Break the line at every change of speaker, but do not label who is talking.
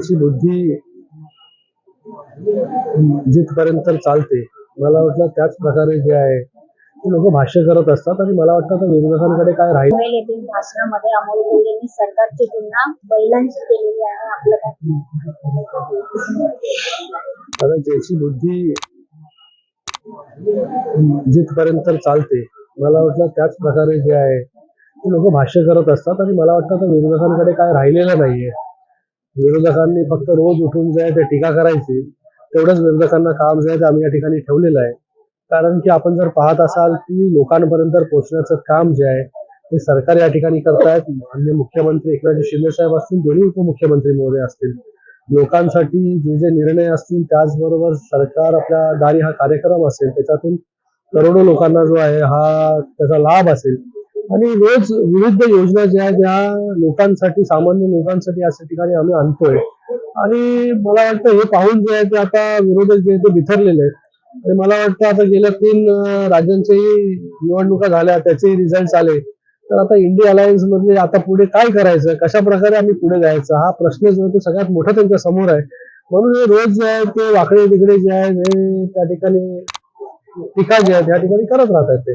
ज्याची बुद्धी जिथपर्यंत चालते. मला वाटलं त्याच प्रकारे जे आहे ते लोक भाष्य करत असतात आणि मला वाटतं विरोधकांकडे काय राहील?
येथील भाषणामध्ये अमोल कोल्हेंनी सरकारची तुलना बैलांशी केलेली आहे आपलं काय?
आता ज्याची बुद्धी जिथपर्यंत चालते मला वाटलं त्याच प्रकारे जे आहे ते लोक भाष्य करत असतात आणि मला वाटतं विरोधकांकडे काय राहिलेलं नाहीये. विरोधकांनी फक्त रोज उठून जे आहे ते टीका करायची तेवढंच विरोधकांना काम जे आहे ते आम्ही या ठिकाणी ठेवलेलं आहे. कारण की आपण जर पाहत असाल की लोकांपर्यंत पोहोचण्याचं काम जे आहे ते सरकार या ठिकाणी करतायत. अन्य मुख्यमंत्री एकनाथ शिंदे साहेब असतील दोन्ही उपमुख्यमंत्री महोदय असतील. लोकांसाठी जे जे निर्णय असतील त्याचबरोबर सरकार आपल्या दारी हा कार्यक्रम असेल त्याच्यातून करोडो लोकांना जो आहे हा त्याचा लाभ असेल आणि रोज विविध योजना ज्या आहेत त्या लोकांसाठी सामान्य लोकांसाठी अशा ठिकाणी आम्ही आणतोय. आणि मला वाटतं हे पाहून जे आहे ते आता विरोधक जे आहे ते बिथरलेले आहेत. आणि मला वाटतं आता गेल्या तीन राज्यांच्याही निवडणुका झाल्या त्याचेही रिझल्ट आले. तर आता इंडिया अलायन्स मधले आता पुढे काय करायचं? कशा प्रकारे आम्ही पुढे जायचं? हा प्रश्न जो आहे तो सगळ्यात मोठा त्यांच्यासमोर आहे. म्हणून हे रोज जे आहे ते वाकडे तिकडे जे आहे हे त्या ठिकाणी टीका जी आहे त्या ठिकाणी करत राहतात ते.